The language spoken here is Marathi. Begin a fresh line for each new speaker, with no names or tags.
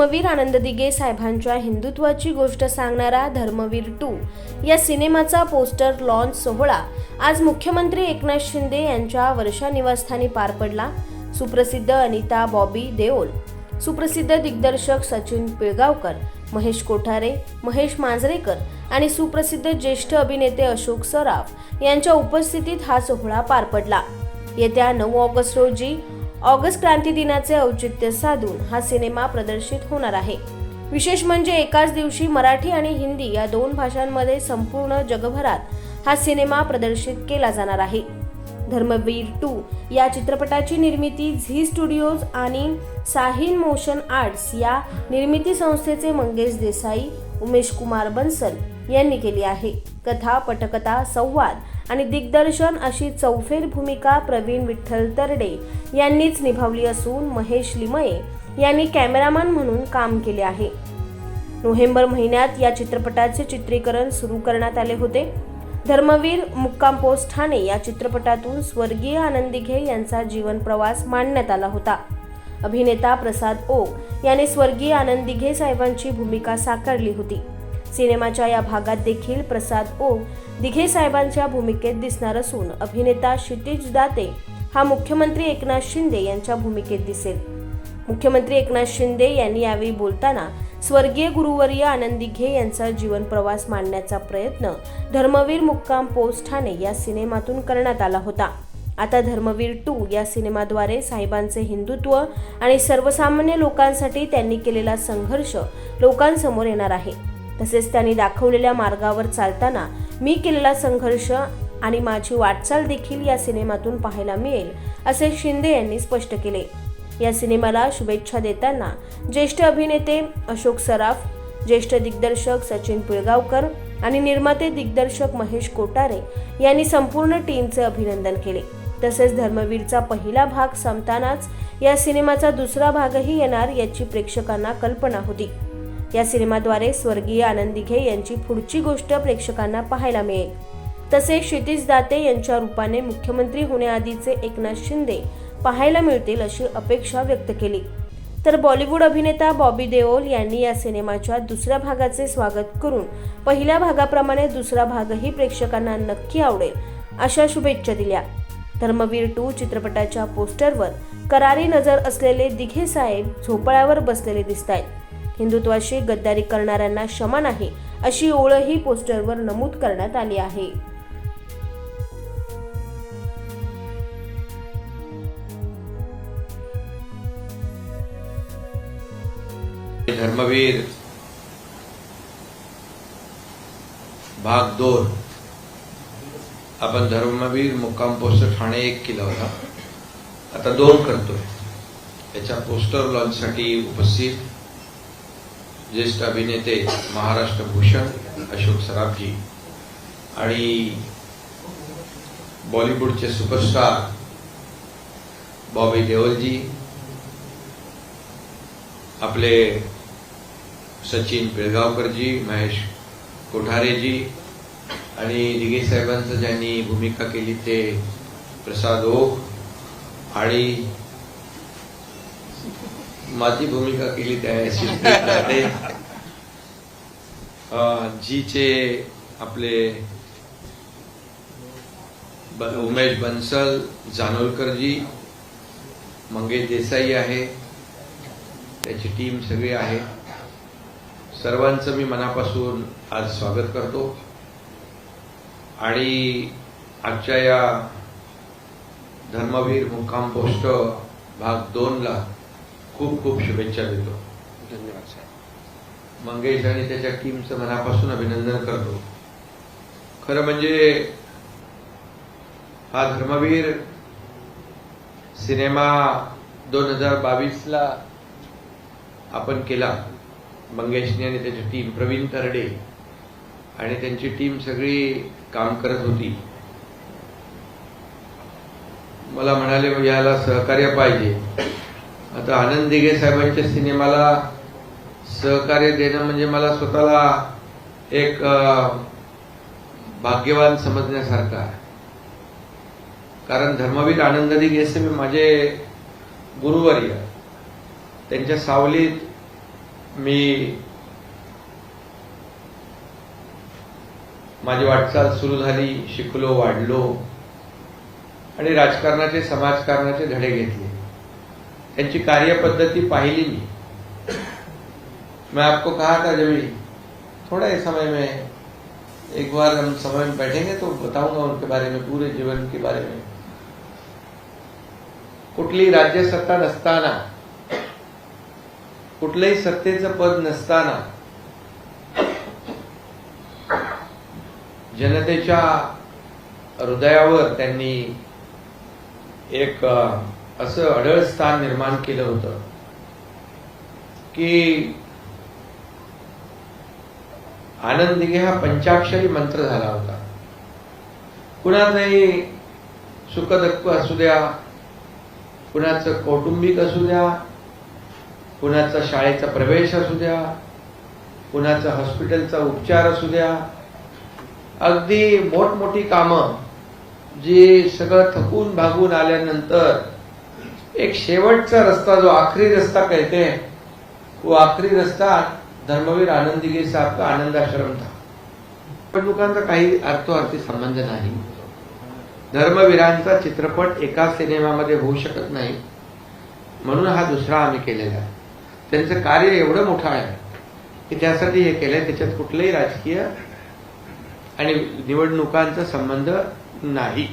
धर्मवीर आनंद दिगे साहेबांच्या हिंदुत्वाची गोष्ट सांगणारा धर्मवीर टू. या सिनेमाचा पोस्टर लॉन्च सोहळा आज मुख्यमंत्री एकनाथ शिंदे यांच्या वर्षा निवासस्थानी पार पडला. सुप्रसिद्ध अनिता बॉबी देओल. सुप्रसिद्ध दिग्दर्शक सचिन पिळगावकर महेश कोठारे महेश मांजरेकर आणि सुप्रसिद्ध ज्येष्ठ अभिनेते अशोक सराफ यांच्या उपस्थितीत हा सोहळा पार पडला. येत्या नऊ ऑगस्ट रोजी ऑगस्ट क्रांती दिनाचे औचित्य साधून हा सिनेमा प्रदर्शित होणार आहे. विशेष म्हणजे एकाच दिवशी मराठी आणि हिंदी या दोन भाषांमध्ये संपूर्ण जगभरात हा सिनेमा प्रदर्शित केला जाणार आहे. धर्मवीर टू या चित्रपटाची निर्मिती झी स्टुडिओज आणि साहिल मोशन आर्ट्स या निर्मिती संस्थेचे मंगेश देसाई उमेश कुमार बन्सल यांनी केली आहे. कथा पटकथा संवाद आणि दिग्दर्शन अशी चौफेर भूमिका प्रवीण विठ्ठल तरडे यांनीच निभावली असून महेश लिमये यांनी कॅमेरामॅन म्हणून काम केले आहे. नोव्हेंबर महिन्यात या चित्रपटाचे चित्रीकरण सुरू करण्यात आले होते. धर्मवीर मुक्काम पोस्ट ठाणे या चित्रपटातून स्वर्गीय आनंद यांचा जीवन प्रवास मांडण्यात आला होता. अभिनेता प्रसाद ओक याने स्वर्गीय आनंद दिघे साहेबांची भूमिका साकारली होती. सिनेमाच्या या भागात देखील प्रसाद ओक दिघे साहेबांच्या भूमिकेत दिसणार असून अभिनेता क्षितिज दाते हा मुख्यमंत्री एकनाथ शिंदे यांच्या भूमिकेत दिसेल. मुख्यमंत्री एकनाथ शिंदे यांनी यावेळी बोलताना स्वर्गीय गुरुवर्य आनंदी घे यांचा जीवन प्रवास मांडण्याचा प्रयत्न धर्मवीर मुक्काम पोस्ट ठाणे या सिनेमातून करण्यात आला होता. आता धर्मवीर टू या सिनेमाद्वारे साहेबांचे हिंदुत्व आणि सर्वसामान्य लोकांसाठी त्यांनी केलेला संघर्ष लोकांसमोर येणार आहे. तसेच त्यांनी दाखवलेल्या मार्गावर चालताना मी केलेला संघर्ष आणि माझी वाटचाल देखील या सिनेमातून पाहायला मिळेल असे शिंदे यांनी स्पष्ट केले. या सिनेमाला शुभेच्छा देताना ज्येष्ठ अभिनेते अशोक सराफ ज्येष्ठ दिग्दर्शक सचिन पिळगावकर आणि निर्माते दिग्दर्शक महेश कोटारे यांनी संपूर्ण टीमचे अभिनंदन केले. तसेच धर्मवीरचा पहिला भाग संपतानाच या सिनेमाचा दुसरा भागही येणार याची प्रेक्षकांना कल्पना होती. या सिनेमाद्वारे स्वर्गीय आनंद घे यांची पुढची गोष्ट प्रेक्षकांना पाहायला मिळेल. तसेच क्षितिज दाते यांच्या रूपाने मुख्यमंत्री होण्याआधीचे एकनाथ शिंदे पाहायला मिळतील अशी अपेक्षा व्यक्त केली. तर बॉलिवूड अभिनेता बॉबी देओल यांनी या सिनेमाच्या दुसऱ्या भागाचे स्वागत करून पहिल्या भागाप्रमाणे दुसरा भागही प्रेक्षकांना नक्की आवडेल अशा शुभेच्छा दिल्या. धर्मवीर टू चित्रपटाच्या पोस्टरवर करारी नजर असलेले दिघे साहेब झोपळ्यावर बसलेले दिसत आहेत हिंदुत्वाशी गद्दारी करणाऱ्यांना क्षमा नाही अशी ओळही पोस्टरवर नमूद करण्यात आली आहे.
धर्मवीर भाग दोन. आपण धर्मवीर मुक्काम पोस्टर ठाणे एक केला होता. आता दोन करतोय. याच्या पोस्टर लॉन्चसाठी उपस्थित ज्येष्ठ अभिनेते महाराष्ट्र भूषण अशोक सराफजी आणि बॉलिवूडचे सुपरस्टार बॉबी देओलजी आपले सचिन पिळगावकरजी महेश कोठारेजी आणि दिगे साहेबांचं ज्यांनी भूमिका केली ते प्रसाद ओक आणि माझी भूमिका केली त्या जीचे आपले उमेश बन्सल जानोलकरजी मंगेश देसाई आहे. त्याची टीम सगळी आहे. सर्वांचं मी मनापासून आज स्वागत करतो. आणि आजच्या या धर्मवीर मुक्काम पोस्ट भाग दोनला खूप खूप शुभेच्छा देतो.
धन्यवाद साहेब.
मंगेश आणि त्याच्या टीमचं मनापासून अभिनंदन करतो. खरं म्हणजे हा धर्मवीर सिनेमा दोन हजार बावीसला आपण केला. मंगेशने आणि त्याची टीम प्रवीण तरडे आणि त्यांची टीम सगळी काम करत होती. मला म्हणाले याला सहकार्य पाहिजे. आता आनंद दिघे साहेबांच्या सिनेमाला सहकार्य देणं म्हणजे मला स्वतःला एक भाग्यवान समजण्यासारखं आहे. कारण धर्मवीर आनंद दिघे साहेब माझे गुरुवर्य. त्यांच्या सावलीत मी माझी वाटचाल सुरू झाली शिकलो वाढलो आणि राजकारणाचे समाजकारणाचे धडे घेतले. त्यांची कार्यपद्धती पाहिली मी. मैं आपको कहा था जब थोड़ा ही समय में एक बार हम समय में बैठेंगे तो बताऊंगा उनके बारे में पूरे जीवन के बारे में। कुठली राज्य सत्ता नसताना। कुठलंही सत्तेचं पद नसताना जनतेच्या हृदयावर त्यांनी एक असं अढळ स्थान निर्माण केलं होतं की आनंद हा पंचाक्षरी मंत्र झाला होता. कुणाचंही सुखदक्क असू द्या कुणाचं कौटुंबिक असू द्या कुणाचा शाळेचा प्रवेश असू द्या कुणाचा हॉस्पिटलचा उपचार असू द्या. अगदी मोठमोठी कामं जी सगळं थकून भागून आल्यानंतर एक शेवटचा रस्ता जो आखरी रस्ता कहते तो वो आखरी रस्ता धर्मवीर आनंद साहेब का आनंद आश्रम था. निवडणुकांचा काही अर्थार्थी संबंध नाही. धर्मवीरांचा चित्रपट एका सिनेमामध्ये होऊ शकत नाही. म्हणून हा दुसरा आम्ही केलेला आहे. त्यांचं कार्य एवढं मोठं आहे की त्यासाठी हे केलंय त्याच्यात कुठलंही राजकीय आणि निवडणुकांचा संबंध नाही.